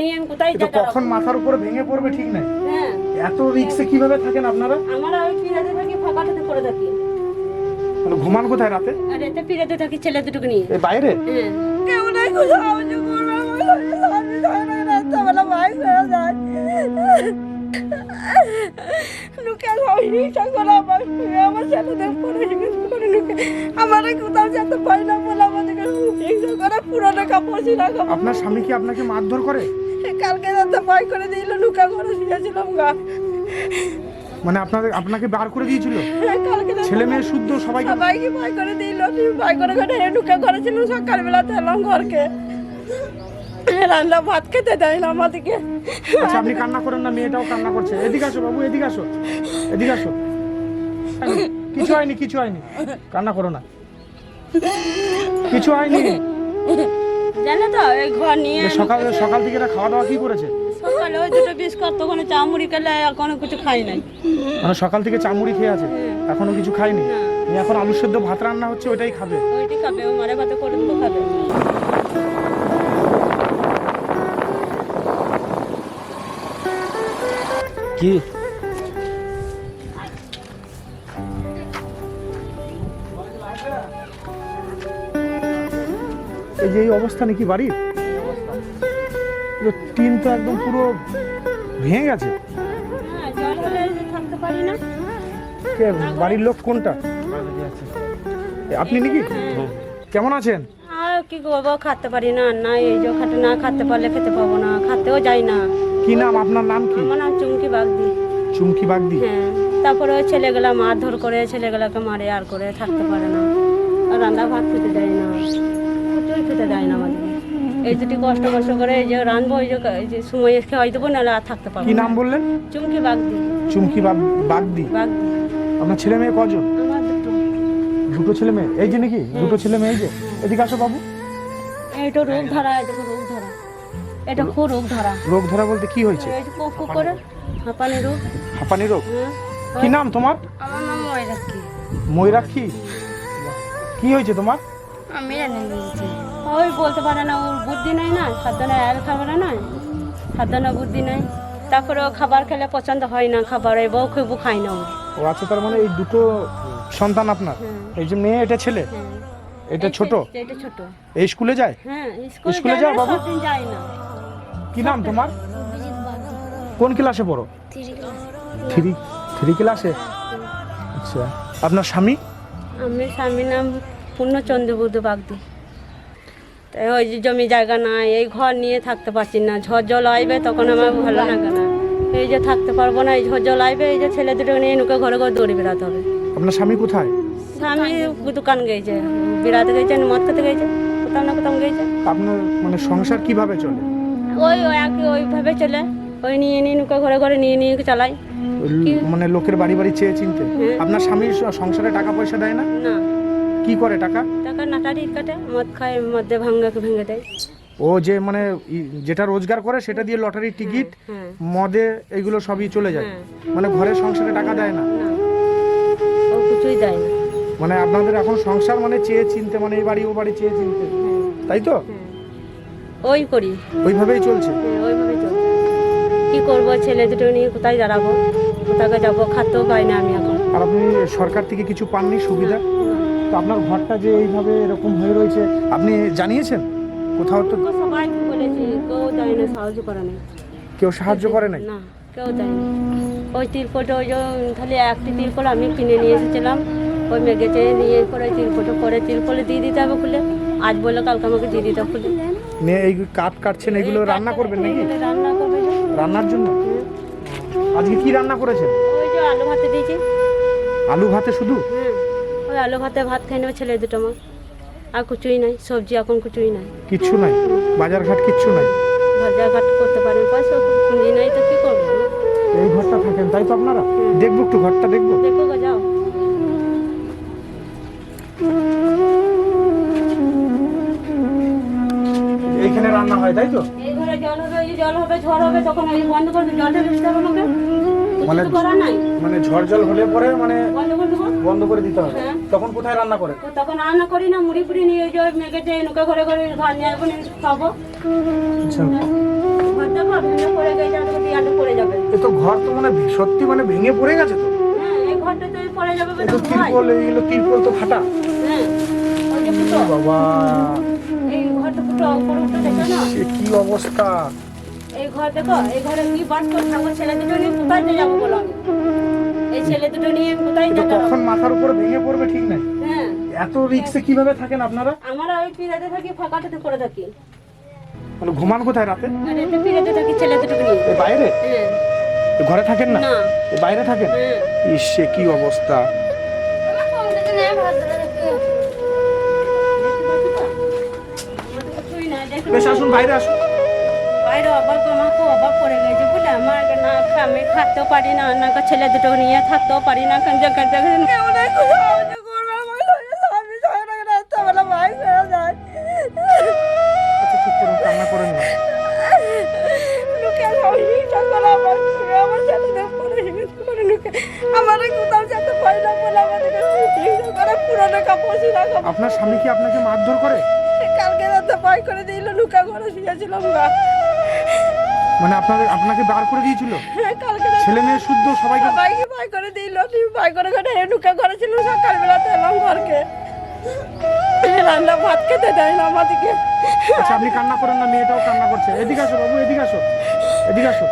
নিয়ে আমি কোথায় কিন্তু যাব কখন মাথার উপরে ভেঙে পড়বে ঠিক নাই? হ্যাঁ। এত রিক্সে কীভাবে থাকেন আপনারা? আমরা ওই পিরাতে থাকি ফাঁকাটাতে পড়ে থাকি। মানে ঘুমান কোথায় রাতে? আর এতে পিড়াতে থাকি ছেলে দুটোকে নিয়ে। এই বাইরে? হ্যাঁ। কেউ নাই কোথাও সাহায্য করবে আমার স্বামী যায় না রাস্তাবেলা বাইক হয়ে যায়। লোকে করে আমার আমার ছেলেদের পরে করে লোকে। আমার কোথাও যেতে পারি না বলে আমাদেরকে হিংসা করে পুরোনো কাপড় আপনার স্বামী কি আপনাকে মারধর করে? কালকে যাতে ভয় করে দিল লুকা করে শুয়েছিলাম গা। মানে আপনাদের আপনাকে বার করে দিয়েছিল? ছেলে মেয়ে শুদ্ধ সবাইকে সবাইকে ভয় করে দিল ভয় করে করে লুকা করেছিলাম সকালবেলাতে এলাম ঘরকে। রান্না ভাত খেতে দেয় না আমাদেরকে। আচ্ছা আপনি কান্না করেন না মেয়েটাও কান্না করছে। এদিকে আসো বাবু এদিকে আসো। এদিকে আসো। কিছু হয়নি কিছু হয়নি। কান্না করো না। কিছু হয়নি। জানো তো এই ঘর নিয়ে সকাল সকাল থেকে খাওয়া দাওয়া কি করেছে? সকালে ওই দুটো বিস্কুট তখন চা মুড়ি খেলে এখনও কিছু খাই নাই। মানে সকাল থেকে চামড়ি খেয়ে আছে এখনও কিছু খাইনি এখন আলু সেদ্ধ ভাত রান্না হচ্ছে ওইটাই খাবে। ওইটি খাবে ও মারে ভাতে করে দেবো খাবে। কি? এই যে এই অবস্থা নাকি বাড়ির পুরো টিন তো একদম পুরো ভেঙে গেছে। হ্যাঁ বাড়ির লোক কোনটা? আপনি নাকি? কেমন আছেন? আর কি করব খাতে পারি না না এই যে খাতে না খেতে পারলে খেতে পাবো না খাতেও যাই না। কি নাম? আপনার নাম কি? আমার নাম চুমকি বাগদি। চুমকি বাগদি? হ্যাঁ। তারপরে ওই ছেলেগুলা মারধর করে ছেলেগুলাকে মারে আর করে থাকতে পারে না। আর রান্না ভাত খেতে দেয় না। কিছুই খেতে দেয় না আমাদের। এই দুটি কষ্ট কষ্ট করে এই যে রাঁধবো এই যে সময় খাওয়াই দেবো নাহলে আর থাকতে পারব কি নাম বললেন? চুমকি বাগদি। চুমকি বাগ- বাগদি? বাগদি। আপনার ছেলে মেয়ে কজন? আমার দুটো। দুটো ছেলে মেয়ে। এই যে নাকি? দুটো ছেলে মেয়ে এই যে। এদিকে আসো বাবু। এইটা রোগ ধরা এটা রোগ ধরা এটা খুব রোগ ধরা। রোগ ধরা বলতে কি হয়েছে? করে হাঁপানি রোগ। হাঁপানি রোগ? হ্যাঁ কি নাম তোমার? আমার নাম ময়রাক্ষী। ময়ূরাক্ষী? কি হয়েছে তোমার? আমি জানি ওই বলতে পারে না ওর বুদ্ধি নাই না সাবধানে আর খাবার নাই। সাবধানে বুদ্ধি নাই। তারপরে ও খাবার খেলে পছন্দ হয় না খাবার এই বউ খেবু খায় না ও। আচ্ছা তার মানে এই দুটো সন্তান আপনার? এই যে মেয়ে এটা ছেলে? হ্যাঁ। এটা ছোট? এটা ছোট। এই স্কুলে যায়? হ্যাঁ স্কুলে যায় বাবু? দিন যায় না। কি নাম তোমার? কোন ক্লাসে পড়ো? থ্রি থ্রি ক্লাসে? আচ্ছা। আপনার স্বামী? আমি স্বামীর নাম পূর্ণচন্দ্র বুদ্ধ বাগদি। তাই ওই জমি জায়গা নাই এই ঘর নিয়ে থাকতে পারছি না। ঝড় জল আইবে তখন আমার ভালো লাগে না। এই যে থাকতে পারব না এই ঝড় জল আইবে এই যে ছেলে দুটো নিয়ে নুকে ঘরে ঘরে দৌড়ে বেড়াতে হবে। আপনার স্বামী কোথায়? স্বামী দোকান গেছে বেড়াতে গেছে মদ খেতে গেছে কোথাও না কোথাও গেছে। আপনার মানে সংসার কীভাবে চলে? ওই ওই ওইভাবে চলে। ওই নিয়ে নিয়ে নুকে ঘরে ঘরে নিয়ে নিয়ে চালাই মানে লোকের বাড়ি বাড়ি চেয়ে চিনতে? আপনার স্বামীর সংসারে টাকা পয়সা দেয় না? না। কি করে টাকা? টাকা নাটারি কাটে মদ খায় মধ্যে ভাঙ্গা ভেঙে দেয়। ও যে মানে যেটা রোজগার করে সেটা দিয়ে লটারির টিকিট হ্যাঁ মদে এগুলো সবই চলে যায়। হ্যাঁ। মানে ঘরের সংসারে টাকা দেয় না। ও কিছুই দেয় না। মানে আপনাদের এখন সংসার মানে চেয়ে চিনতে মানে এই বাড়ি ও বাড়ি চেয়ে চিনতে। হ্যাঁ। তাই তো? হ্যাঁ। ওই করি। ওইভাবেই চলছে? হ্যাঁ, ওইভাবে চলছে। কি করব ছেলে দুটো নিয়ে কোথায় দাঁড়াবো? কোথাকে যাব? খাতেও পাই না আমি এখন। আর আপনি সরকার থেকে কিছু পাননি সুবিধা? তো আপনার ঘরটা যে এইভাবে এরকম হয়ে রয়েছে আপনি জানিয়েছেন? কোথাও তো সবাই বলেছি কেউ দেয় না সাহায্য করে না কেউ সাহায্য করে নাই? না কেউ দেয় না। ওই তিরপটে ওই তাহলে একটি তিরপল আমি কিনে নিয়ে এসেছিলাম। ওই মেঘে চেয়ে নিয়ে পরে তিরপটে করে তিরপলে দিয়ে দিতে হবে খুলে। আজ বলে কালকে আমাকে দিয়ে দিতে হবে খুলে। নিয়ে এই কাঠ কাটছেন এগুলো রান্না করবেন নাকি? রান্না করবে রান্নার জন্য? আজকে কি রান্না করেছেন? ওই যে আলু ভাতে দিয়েছি। আলু ভাতে শুধু? ওই আলু ভাতে ভাত খাই নেবে ছেলে দুটো আমার আর কিছুই নাই সবজি এখন কিছুই নাই। কিচ্ছু নাই? বাজার ঘাট কিচ্ছু নাই? ভাজা ঘাট করতে পারেন পয়সা পুঁজি নাই তো কি করব? এই ঘরটা থাকেন তাই তো আপনারা? দেখব একটু ঘরটা দেখব। দেখো যাও। রান্না হয় তাই তো? এই ঘরে জল হবে এই জল হবে ঝড় হবে তখন এই বন্ধ করে জলটা দেবো আমাকে। মানে- মানে ঝড় জল হলে পরে মানে বন্ধ করে দিতে হবে। হ্যাঁ। তখন কোথায় রান্না করে? তখন রান্না করি না মুড়ি ফুড়ি নিয়ে যে মেঘেতে নৌকা ঘরে ঘরে ঘর নিয়ে আসব খাব। আচ্ছা। ঘর তো ঘর তো মানে সত্যি মানে ভেঙে পড়ে গেছে তো? হ্যাঁ তো। তিরপল এইগুলো তিরপল ফাটা। হ্যাঁ যে বাবা। ঘরটা উপরে উঠে দেখো না। সে কি অবস্থা? এই ঘর দেখো এই ঘরে কি বাস করে থাকব ছেলে দুটো নিয়ে কোথায় যাব বলো? এই ছেলে দুটো নিয়ে কোথায় যাব? কখন মাথার উপরে ভেঙে পড়বে ঠিক নাই। হ্যাঁ। এত রিক্সে কীভাবে থাকেন আপনারা? আমরা ওই পিড়াতে থাকি ফাঁকাটাতে করে থাকি। মানে ঘুমান কোথায় রাতে? থাকি ছেলে দুটো নিয়ে। বাইরে? হ্যাঁ। ঘরে থাকেন না? না। বাইরে থাকেন? হ্যাঁ। ইস সে কি অবস্থা? বেশ আসুন বাইরে আসুন বাইরে অবাক আমাকে অবাক করে গেছে বলে আমার না আমি খাতেও পারি না না ছেলে দুটো নিয়ে থাকতেও পারি না কারণ জায়গা জায়গা হয়ে আচ্ছা আপনার স্বামী কি আপনাকে মারধর করে কালকে রাতে বাই করে দিল লুকা ঘরে শুয়েছিলাম গা। মানে আপনাদের আপনাকে বার করে দিয়েছিল? কালকে রাতে ছেলে মেয়ে শুদ্ধ সবাইকে সবাইকে বাই করে দিল বাই করে ঘরে লুকা ঘরে ছিল সকালবেলা এলাম ঘরকে। রান্না ভাত খেতে দেয় না আমাদেরকে। আচ্ছা আপনি কান্না করেন না মেয়েটাও কান্না করছে। এদিকে আসো বাবু এদিকে আসো এদিকে আসো।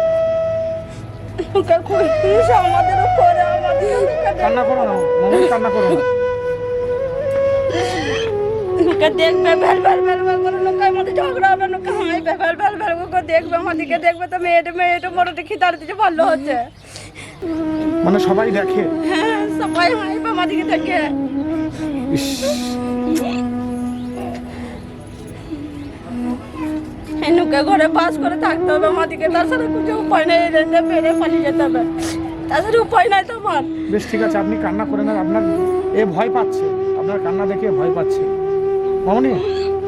লুকা খুঁজছিস আমাদের উপরে আমাদের কান্না করো না কান্না করো না। লোকে দেখবে ভেল ভেল ভেল ভেল করে লোকের মধ্যে ঝগড়া হবে লোকে হাঁইবে ভেল ভেল ভেল করে দেখবে আমাদেরকে দেখবে তো মেয়েটা মেয়েটা মোটাটি খিদার দিতে ভালো হচ্ছে মানে সবাই দেখে হ্যাঁ সবাই হাঁইবে আমাদেরকে দেখে ইস এই লোকে ঘরে বাস করে থাকতে হবে আমাদেরকে তাছাড়া কিছু উপায় নেই রেঁধে পেরে পালিয়ে যেতে হবে তাছাড়া উপায় নাই তোমার বেশ ঠিক আছে আপনি কান্না করেন না আপনার এ ভয় পাচ্ছে আপনার কান্না দেখে ভয় পাচ্ছে মামনি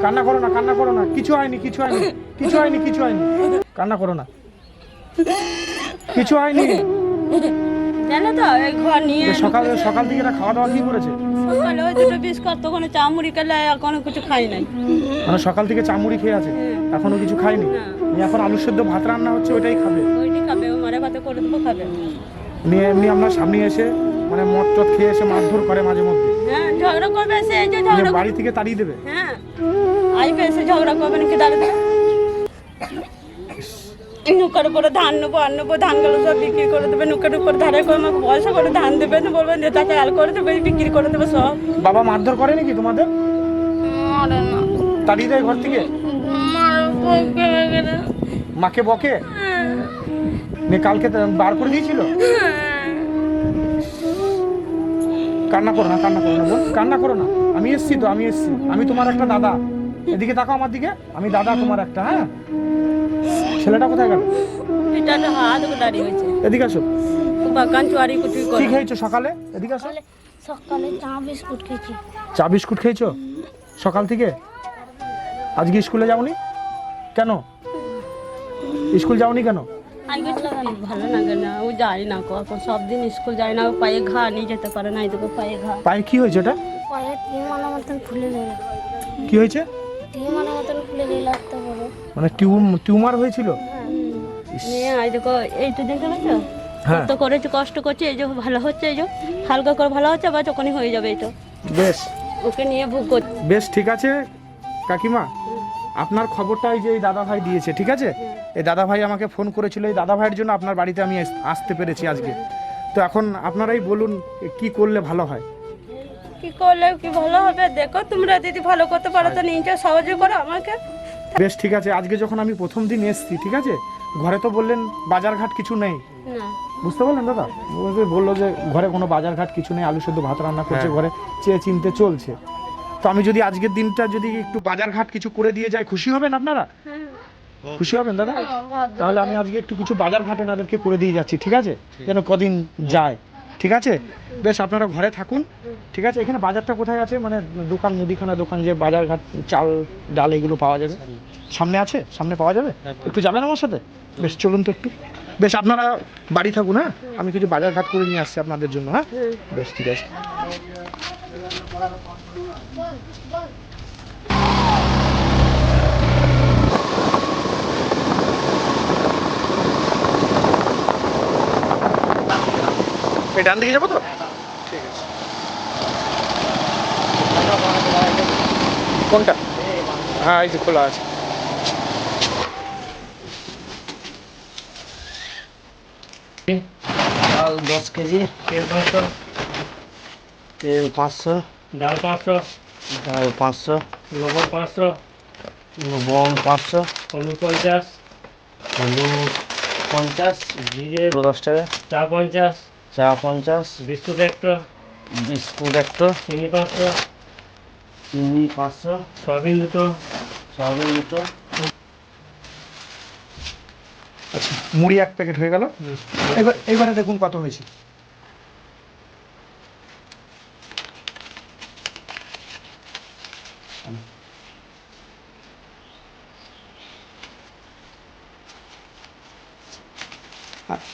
কান্না করো না কান্না করো না। কিছু হয়নি কিছু হয়নি কিছু হয়নি কিছু হয়নি। কান্না করো না। কিছু হয়নি। জানো তো? এই ঘর নিয়ে সকাল সকাল থেকে এরা খাওয়া দাওয়া কি করেছে? সকালে ওই দুটো বিস্কুট তখন চা মুড়ি খেলে আর কোনো কিছু খাই নাই। মানে সকাল থেকে চামুড়ি খেয়ে আছে এখনও কিছু না। নিয়ে এখন আলু সেদ্ধ ভাত রান্না হচ্ছে ওইটাই খাবে। খাবে ও মারে ভাতে করে দেবো খাবে। নিয়ে এমনি সামনে এসে মানে মদ টদ খেয়ে এসে মারধর করে মাঝে মধ্যে। ঝগড়া করবে সে এই যে ঝগড়া বাড়ি থেকে তাড়িয়ে দেবে? হ্যাঁ। আইবে এসে ঝগড়া করবে নাকি দাঁড়াবে নুকার উপরে ধান নেব আর নেব ধানগুলো সব বিক্রি করে দেবে নুকার উপরে ধারে করে আমাকে পয়সা করে ধান দেবে তো বলবে নেতাকে আল করে দেবে বিক্রি করে দেবে সব। বাবা মারধর করে নাকি তোমাদের? মারে না। তাড়িয়ে দেয় ঘর থেকে? মাকে বকে? নিয়ে কালকে বার করে দিয়েছিল? কান্না করো না কান্না করো না বোন কান্না করো না। আমি এসছি তো আমি এসছি। আমি তোমার একটা দাদা। এদিকে তাকাও আমার দিকে। আমি দাদা তোমার একটা হ্যাঁ? ছেলেটা কোথায় গেল? এটা তো হাত দাঁড়িয়ে হয়েছে। এদিকে আসো। কি করে। খেয়েছো সকালে? এদিকে আসো। সকালে চা বিস্কুট খেয়েছি। চা বিস্কুট খেয়েছো? সকাল থেকে? আজকে স্কুলে যাওনি? কেন? স্কুল যাওনি কেন? আগে ভালো লাগে না ও যায় না কো এখন সব দিন স্কুল যায় না ও পায়ে ঘা নিয়ে যেতে পারে না এদিকে পায়ে ঘা। পায়ে কি হয়েছে ওটা? পায়ে টিউমারের মতন ফুলে গেল। কি হয়েছে? টিউমারের মতন ফুলে গেল বড়। মানে টিউম টিউমার হয়েছিল? নিয়ে আই দেখো এইটা দেখতে পাচ্ছ? হ্যাঁ। কত করেছে কষ্ট করছে এই যে ভালো হচ্ছে এই যে হালকা করে ভালো হচ্ছে বা যখনই হয়ে যাবে এই তো। বেশ। ওকে নিয়ে ভোগ করছে। বেশ ঠিক আছে কাকিমা। আপনার খবরটা এই যে এই দাদা ভাই দিয়েছে ঠিক আছে? এই দাদা ভাই আমাকে ফোন করেছিল এই দাদা ভাইয়ের জন্য আপনার বাড়িতে আমি আসতে পেরেছি আজকে। তো এখন আপনারাই বলুন কি করলে ভালো হয়? কি করলে কি ভালো হবে? দেখো তোমরা যদি ভালো করতে পারো তো নিচে সহজে করো আমাকে। বেশ ঠিক আছে। আজকে যখন আমি প্রথম দিন এসছি ঠিক আছে? ঘরে তো বললেন বাজারঘাট কিছু নেই। বুঝতে পারলেন দাদা? বলল যে ঘরে কোনো বাজারঘাট কিছু নেই আলু সেদ্ধ ভাত রান্না করছে ঘরে চেয়ে চিনতে চলছে। তো আমি যদি আজকের দিনটা যদি একটু বাজারঘাট কিছু করে দিয়ে যাই খুশি হবেন আপনারা? খুশি হবেন দাদা? তাহলে আমি আজকে একটু কিছু বাজার ঘাট এনাদেরকে করে দিয়ে যাচ্ছি ঠিক আছে? যেন কদিন যায় ঠিক আছে? বেশ আপনারা ঘরে থাকুন ঠিক আছে? এখানে বাজারটা কোথায় আছে? মানে দোকান মুদিখানা দোকান যে বাজার ঘাট চাল ডাল এগুলো পাওয়া যাবে? সামনে আছে? সামনে পাওয়া যাবে? একটু যাবেন আমার সাথে? বেশ চলুন তো একটু। বেশ আপনারা বাড়ি থাকুন হ্যাঁ? আমি কিছু বাজার ঘাট করে নিয়ে আসছি আপনাদের জন্য হ্যাঁ? বেশ ঠিক আছে। ডান দিকে যাব তো? ঠিক আছে। কোনটা? হ্যাঁ এই যে খোলা আছে। চাল দশ কেজি পাঁচশো তেল পাঁচশো। ডাল পাঁচশো। ডাল পাঁচশো। লবণ পাঁচশো। লবণ পাঁচশো। হলুদ পঞ্চাশ। হলুদ পঞ্চাশ। জিরে দশ টাকা। চা পঞ্চাশ। চা পঞ্চাশ। বিস্কুট একটা বিস্কুট একটা চিনি পাঁচশো। চিনি পাঁচশো। সয়াবিন দুটো। সয়াবিন দুটো। আচ্ছা মুড়ি এক প্যাকেট হয়ে গেল। এবার এবারে দেখুন কত হয়েছে।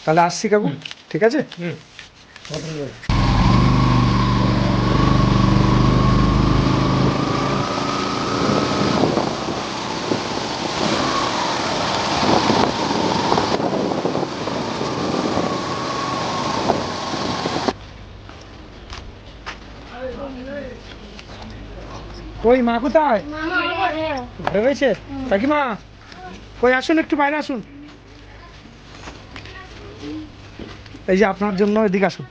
তাহলে আসছি কাকু ঠিক আছে? কই মা কোথায়? ঘরে রয়েছে? কাকিমা কই আসুন একটু বাইরে আসুন। এই যে আপনার জন্য এদিকে আসুন।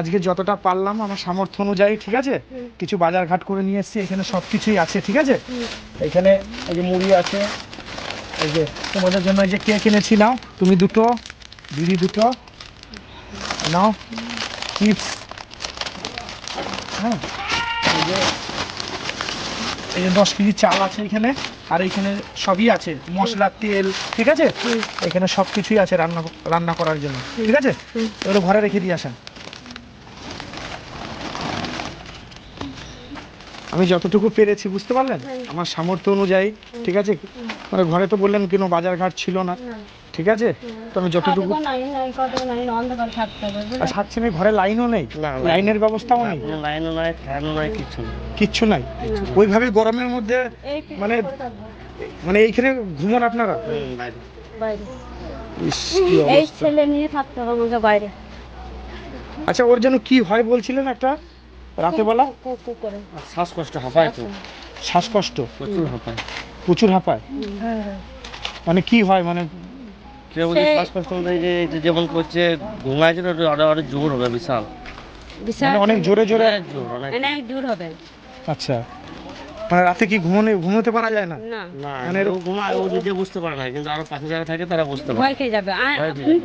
আজকে যতটা পারলাম আমার সামর্থ্য অনুযায়ী, ঠিক আছে? কিছু বাজার ঘাট করে নিয়ে এসেছি, এখানে সব কিছুই আছে, ঠিক আছে? এখানে এই যে মুড়ি আছে, এই যে তোমাদের জন্য এই যে কে কিনেছি নাও। তুমি দুটো, দিদি দুটো, নাও। চিপস। হ্যাঁ? এই যে এই যে দশ কেজি চাল আছে এখানে। আর এখানে সবই আছে। মশলা তেল ঠিক আছে? এখানে সব কিছুই আছে রান্না রান্না করার জন্য। ঠিক আছে? এগুলো ঘরে রেখে দিয়ে আসেন। আমি যতটুকু পেরেছি বুঝতে পারলেন? আমার সামর্থ্য অনুযায়ী ঠিক আছে? মানে ঘরে তো বললেন কেন বাজার ঘাট ছিল না। ঠিক আছে? তো আমি যতটুকু কতক্ষণ নাই নাই কতক্ষণ নাই অন্ধকার থাকতে হবে বুঝলে? আর থাকছে না ঘরে লাইনও নেই। লাইনের ব্যবস্থাও নেই? লাইনও নাই ফ্যানও নাই কিছু নেই। কিচ্ছু নাই? ওইভাবে গরমের মধ্যে মানে মানে এইখানে ঘুমন আপনারা? এই ছেলে নিয়ে থাকতে হবে আমাকে বাইরে। আচ্ছা ওর যেন কি হয় বলছিলেন একটা রাতে বেলা? কু- কু করে। আর শ্বাসকষ্ট হাঁপায় তো। শ্বাসকষ্ট? প্রচুর হাঁপায়। প্রচুর হাঁপায়? মানে কি হয়? মানে কেউ এই যে যেমন করছে আরও আরও জোর হবে বিশাল। বিশাল মানে অনেক জোরে জোরে অনেক জোর অনেক অনেক দূর হবে। আচ্ছা। মানে রাতে কি ঘুমোনে ঘুমোতে পারা যায় না? মানে মানে ও ঘুমায় ও নিজে বুঝতে পারে না কিন্তু আরও পাশে যারা থাকে তারা বুঝতে পারে। ভয় খেয়ে যাবে। আর।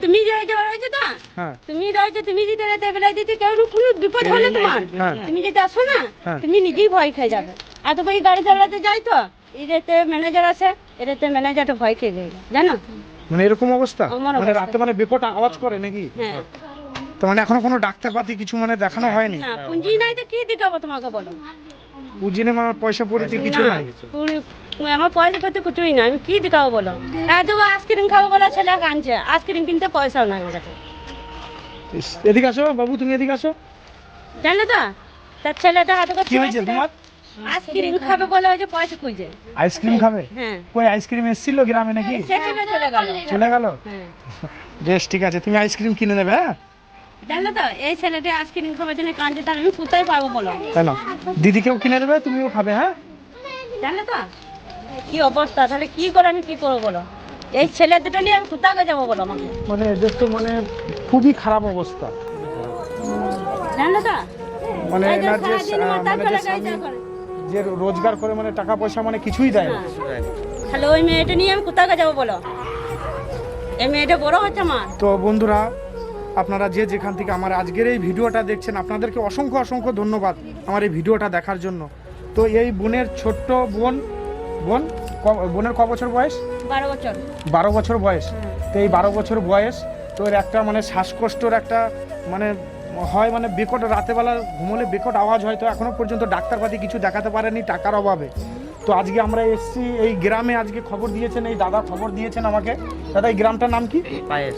তুমি যে যে রয়েছে তো? হ্যাঁ। তুমি রয়েছে তুমি যদি রাতে বেলায় দিতে কেউ কোনো বিপদ হলে তোমার। হ্যাঁ। তুমি যদি আসো না হ্যাঁ। তুমি নিজেই ভয় খেয়ে যাবে। এত বই গাড়ি চালাতে যাই তো এটাতে ম্যানেজার আছে এটাতে ম্যানেজারটা ভয় খেয়ে যায় জানো? মানে এরকম অবস্থা? আমার মানে। রাতে মানে বেকট আওয়াজ করে নাকি? হ্যাঁ। তো মানে এখনও কোনো ডাক্তারপাতি কিছু মানে দেখানো হয়নি? না পুঁজি নাই তো কি দেখাবো তোমাকে বলো? বুঝিনে আমার পয়সা পড়েছে কিছু নাই? আমার পয়সা করতে কিছুই নাই আমি কি দেখাবো বলো? এত আইসক্রিম খাব বলে ছেলে কানছে আইসক্রিম কিনতে পয়সাও নাই আমার কাছে। এদিকে আসো বাবু তুমি এদিকে আসো। জানলে তো? তার ছেলেটা হাতে কি হয়েছে? তোমার? আইসক্রিম খাবে বলে ওই যে পয়সা খুঁজে আইসক্রিম খাবে? হ্যাঁ। কই আইসক্রিম এসেছিল গ্রামে নাকি? সে চলে গেল। চলে গেল? হ্যাঁ। বেশ ঠিক আছে তুমি আইসক্রিম কিনে নেবে হ্যাঁ? জানলে তো এই ছেলেটা আইসক্রিম খাবার জন্য কাঁদছে তার আমি কোথায় পাবো বলো? তাই না? দিদিকেও কিনে দেবে তুমিও খাবে হ্যাঁ? জানলে তো? কি অবস্থা? তাহলে কি করে আমি কি করব বলো? এই ছেলে দুটো নিয়ে আমি কোথাকে যাব বলো আমাকে? মানে এদের তো মানে খুবই খারাপ অবস্থা। জানলে তো? মানে এনার যে মানে যে। যে রোজগার করে মানে টাকা পয়সা মানে কিছুই দেয় না। তাহলে ওই মেয়েটা নিয়ে আমি কোথাকে যাব বলো? এই মেয়েটা বড় হচ্ছে আমার। তো বন্ধুরা আপনারা যে যেখান থেকে আমার আজকের এই ভিডিওটা দেখছেন আপনাদেরকে অসংখ্য অসংখ্য ধন্যবাদ আমার এই ভিডিওটা দেখার জন্য। তো এই বোনের ছোট্ট বোন বোন বোনের ক বছর বয়স? বারো বছর। বারো বছর বয়স। তো এই বারো বছর বয়স তো এর একটা মানে শ্বাসকষ্টর একটা মানে হয় মানে বিকট রাতেবেলা ঘুমোলে বিকট আওয়াজ হয় তো এখনও পর্যন্ত ডাক্তারপাতি কিছু দেখাতে পারেনি টাকার অভাবে। তো আজকে আমরা এসছি এই গ্রামে আজকে খবর দিয়েছেন এই দাদা খবর দিয়েছেন আমাকে। দাদা এই গ্রামটার নাম কি? পায়ের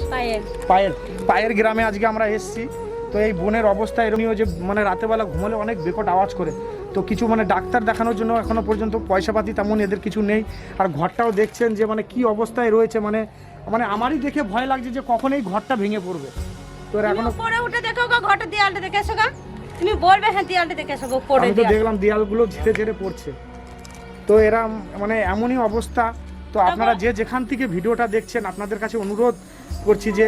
পায়েল। পায়ের গ্রামে আজকে আমরা এসছি তো এই বোনের অবস্থা এরকমই যে মানে রাতেবেলা ঘুমোলে অনেক বিকট আওয়াজ করে। তো কিছু মানে ডাক্তার দেখানোর জন্য এখনও পর্যন্ত পয়সাপাতি তেমন এদের কিছু নেই। আর ঘরটাও দেখছেন যে মানে কি অবস্থায় রয়েছে মানে মানে আমারই দেখে ভয় লাগছে যে কখন এই ঘরটা ভেঙে পড়বে। তোর এখনও উপরে উঠে দেখো গো ঘরটা দেয়ালটা দেখে এসো গা। তুমি বলবে হ্যাঁ দেয়ালটা দেখে এসো গো উপরে আমি তো দেখলাম দেয়ালগুলো ঝেড়ে ঝেড়ে পড়ছে। তো এরা মানে এমনই অবস্থা। তো আপনারা যে যেখান থেকে ভিডিওটা দেখছেন আপনাদের কাছে অনুরোধ করছি যে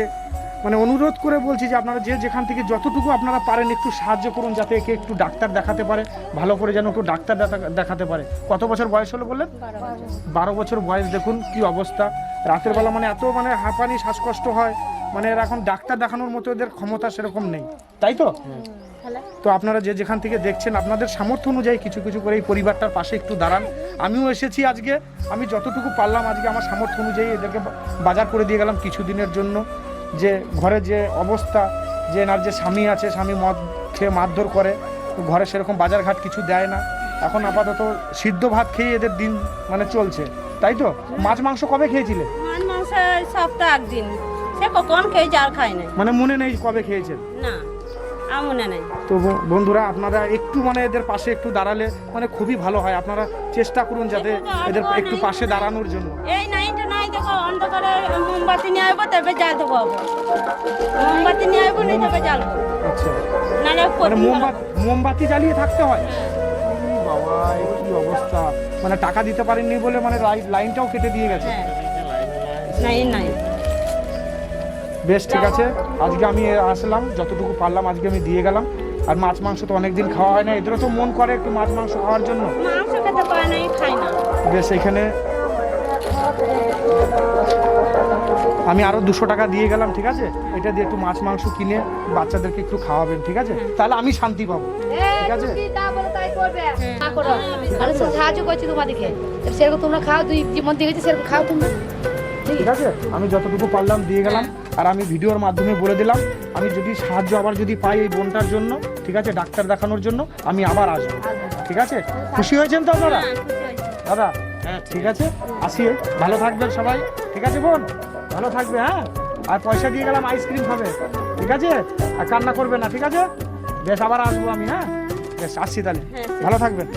মানে অনুরোধ করে বলছি যে আপনারা যে যেখান থেকে যতটুকু আপনারা পারেন একটু সাহায্য করুন যাতে একে একটু ডাক্তার দেখাতে পারে ভালো করে যেন একটু ডাক্তার দেখাতে পারে। কত বছর বয়স হলো বললেন? বারো বছর বয়স দেখুন কি অবস্থা। রাতের বেলা মানে এত মানে হাঁপানি শ্বাসকষ্ট হয়। মানে এরা এখন ডাক্তার দেখানোর মতো এদের ক্ষমতা সেরকম নেই। তাই তো? তো আপনারা যে যেখান থেকে দেখছেন আপনাদের সামর্থ্য অনুযায়ী কিছু কিছু করে এই পরিবারটার পাশে একটু দাঁড়ান। আমিও এসেছি আজকে। আমি যতটুকু পারলাম আজকে আমার সামর্থ্য অনুযায়ী এদেরকে বাজার করে দিয়ে গেলাম কিছু দিনের জন্য। যে ঘরে যে অবস্থা যে এনার যে স্বামী আছে স্বামী মদ খেয়ে মারধর করে ঘরে সেরকম বাজারঘাট কিছু দেয় না। এখন আপাতত সিদ্ধ ভাত খেয়ে এদের দিন মানে চলছে। তাই তো? মাছ মাংস কবে খেয়েছিলে? মাছ মাংস সপ্তাহ একদিন। সে কখন খেয়েছে আর খায় মানে মনে নেই কবে খেয়েছেন না মনে নেই। তো বন্ধুরা আপনারা একটু মানে এদের পাশে একটু দাঁড়ালে মানে খুবই ভালো হয়। আপনারা চেষ্টা করুন যাতে এদের একটু পাশে দাঁড়ানোর জন্য। এই নাইনটা নাই দেখো অন্ধকারে মোমবাতি নিয়ে আসব তবে জাল দেবো মোমবাতি নিয়ে আসব নেই তবে জ্বালবো। আচ্ছা। মানে মোমবাতি মোমবাতি জ্বালিয়ে থাকতে হয়? বাবা এ কি অবস্থা? মানে টাকা দিতে পারেননি বলে মানে লাইনটাও কেটে দিয়ে গেছে। হ্যাঁ। নাই নাই বেশ ঠিক আছে। আজকে আমি আসলাম যতটুকু পারলাম আজকে আমি দিয়ে গেলাম। আর মাছ মাংস তো অনেকদিন খাওয়া হয় না এদেরও তো মন করে একটু মাছ মাংস খাওয়ার জন্য। বেশ এখানে আমি আরও দুশো টাকা দিয়ে গেলাম ঠিক আছে? এটা দিয়ে একটু মাছ মাংস কিনে বাচ্চাদেরকে একটু খাওয়াবেন ঠিক আছে? তাহলে আমি শান্তি পাবো ঠিক আছে? আমি সাহায্য করছি তোমাদেরকে। সেরকম তোমরা খাও দুই যেমন দেখেছি সেরকম খাও তোমরা। ঠিক আছে? আমি যতটুকু পারলাম দিয়ে গেলাম। আর আমি ভিডিওর মাধ্যমে বলে দিলাম আমি যদি সাহায্য আবার যদি পাই এই বোনটার জন্য ঠিক আছে ডাক্তার দেখানোর জন্য আমি আবার আসব ঠিক আছে? খুশি হয়েছেন তো আপনারা? হ্যাঁ। দাদা হ্যাঁ ঠিক আছে আসি ভালো থাকবেন সবাই ঠিক আছে বোন? ভালো থাকবে হ্যাঁ? আর পয়সা দিয়ে গেলাম আইসক্রিম খাবে ঠিক আছে? আর কান্না করবে না ঠিক আছে? বেশ আবার আসব আমি হ্যাঁ? বেশ আসছি তাহলে। হ্যাঁ, ভালো থাকবেন।